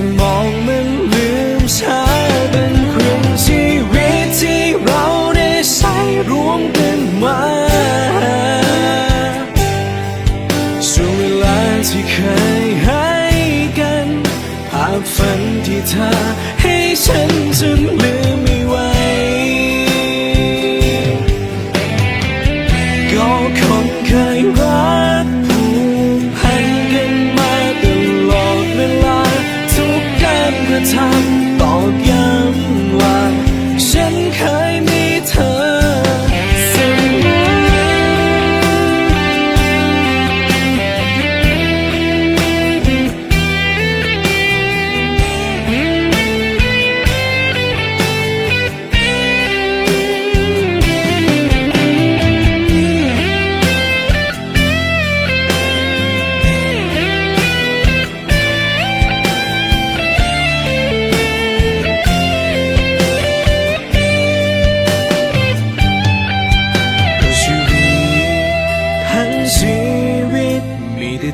สมองมันลืมช้าเป็นครึ่งชีวิตที่เราได้ใช้รวมกันมาช่วงเวลาที่เคยให้กันภาพฝันที่เธอให้ฉันจนลืม ก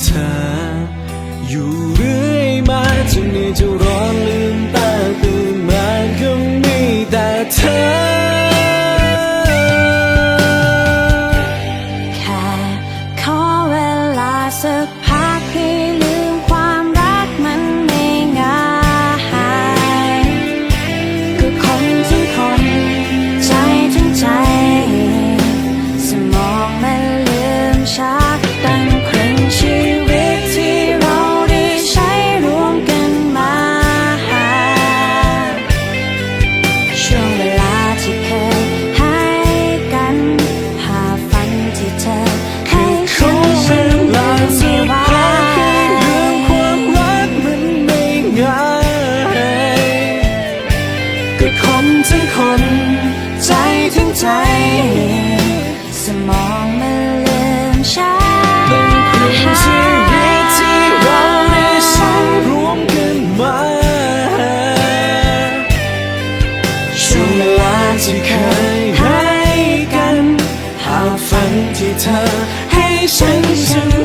เธอ อยู่เรื่อยมาจนในจะ คนทั้งคน ใจทั้งใจ สมองมันลืมช้าเป็นครึ่งชีวิตที่เราได้ใช้ร่วมกันมาช่วงเวลาที่เคยให้กัน หากฝันที่เธอให้ฉันฉัน